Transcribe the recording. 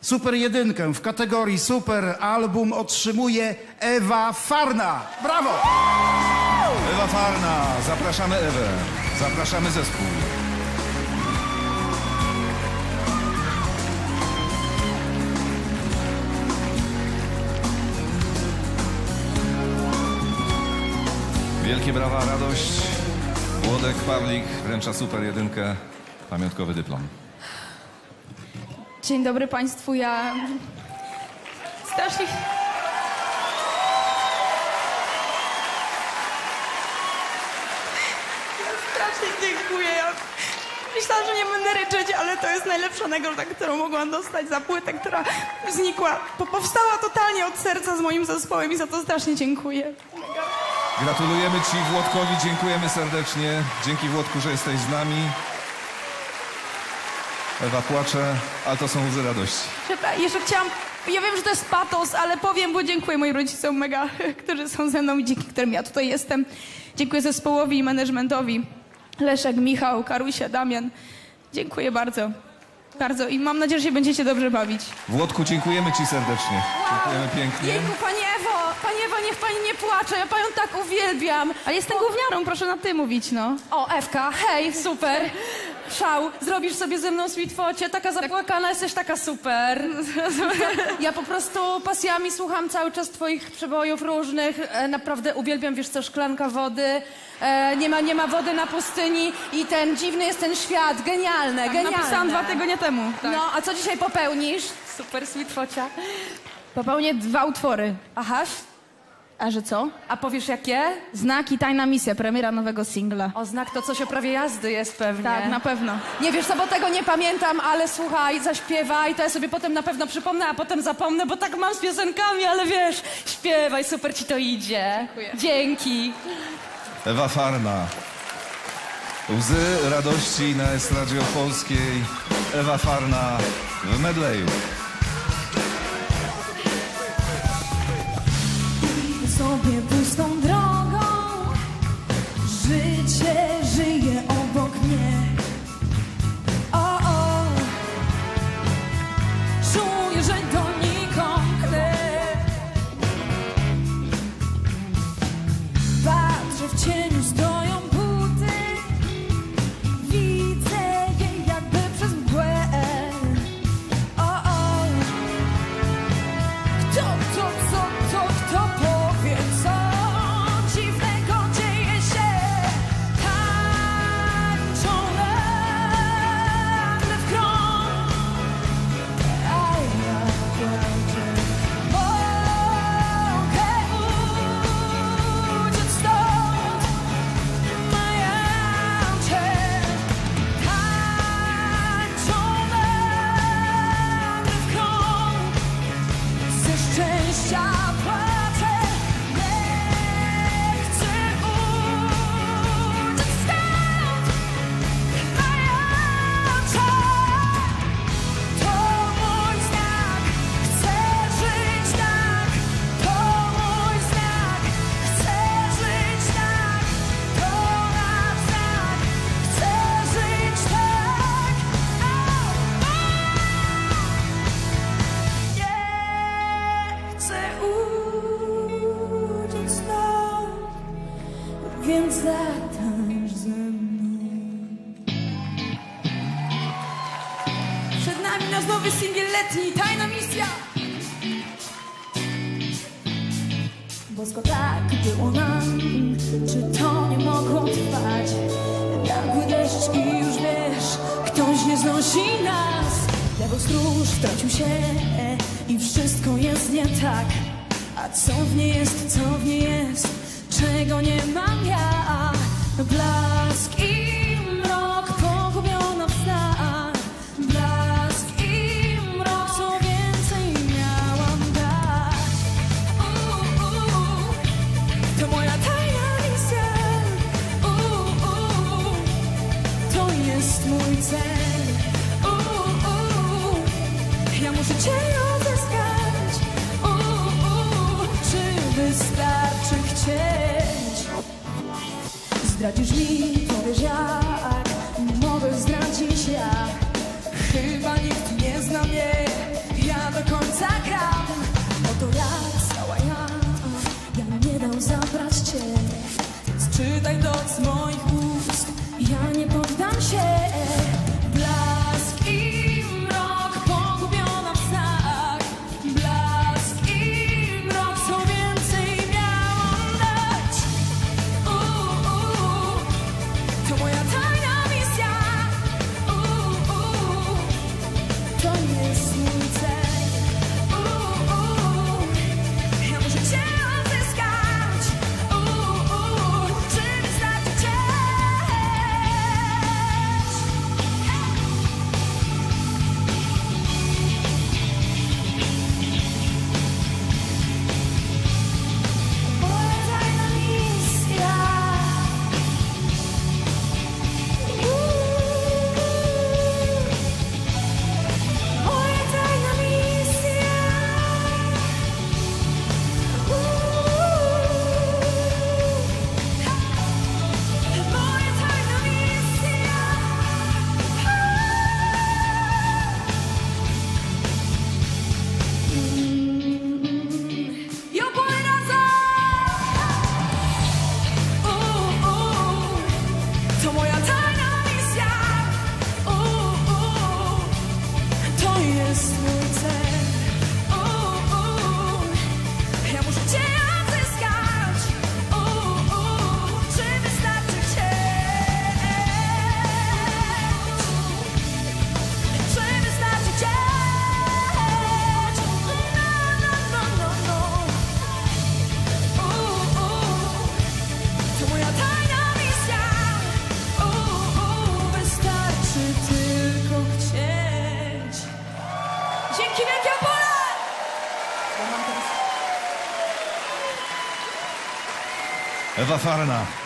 Super jedynkę w kategorii Super Album otrzymuje Ewa Farna. Brawo! Ewa Farna, zapraszamy Ewę. Zapraszamy zespół. Wielkie brawa, radość. Włodek Pawlik wręcza super jedynkę, pamiątkowy dyplom. Dzień dobry Państwu, ja strasznie... Strasznie dziękuję. Ja myślałam, że nie będę ryczeć, ale to jest najlepsza nagroda, którą mogłam dostać za płytę, która znikła, po, powstała totalnie od serca z moim zespołem i za to strasznie dziękuję. Gratulujemy Ci Włodkowi, dziękujemy serdecznie. Dzięki Włodku, że jesteś z nami. Ewa płacze, ale to są łzy radości. Jeszcze chciałam. Ja wiem, że to jest patos, ale powiem, bo dziękuję moim rodzicom mega, którzy są ze mną i dzięki którym ja tutaj jestem. Dziękuję zespołowi i managementowi. Leszek, Michał, Karusia, Damian. Dziękuję bardzo. Bardzo i mam nadzieję, że się będziecie dobrze bawić. Włodku, dziękujemy Ci serdecznie. Dziękujemy pięknie. Jejku, Pani Ewo, Pani Ewo, niech Pani nie płacze, ja Panią tak uwielbiam. Ale jestem gówniarą, proszę na ty mówić, no. O, Ewka, hej, super. Szał, zrobisz sobie ze mną sweet focie, taka zapłakana, jesteś taka super. Ja po prostu pasjami słucham cały czas twoich przebojów różnych, e, naprawdę uwielbiam, wiesz co, szklanka wody, e, nie, ma, nie ma wody na pustyni i ten dziwny jest ten świat, genialne, genialne. Napisałam dwa tygodnie temu. Tak. No, a co dzisiaj popełnisz? Super sweet focia. Popełnię dwa utwory. Aha, A że co? a powiesz jakie? Znak i tajna misja, premiera nowego singla. O, znak to coś o prawie jazdy jest pewnie. Tak, na pewno. Nie wiesz co, bo tego nie pamiętam, ale słuchaj, zaśpiewaj, to ja sobie potem na pewno przypomnę, a potem zapomnę, bo tak mam z piosenkami, ale wiesz, śpiewaj, super ci to idzie. Dziękuję. Dzięki. Ewa Farna. Łzy radości na estradzie polskiej. Ewa Farna w medleju. Idę sobie Bosko tak było nam, czy stróż wtrącił się i wszystko jest nie tak. A co w niej jest, co w niej jest, czego nie mam ja? Blask i mrok pogubiona ja muszę cię odzyskać. U, u, Czy wystarczy chcieć? Zdradzisz mi, powiesz jak Nie mogę zdradzić ja Chyba nikt nie zna mnie Ja do końca gram. Oto ja, cała ja Ja nie dam zabrać cię. Czytaj do cmo this one. Ewa Farna.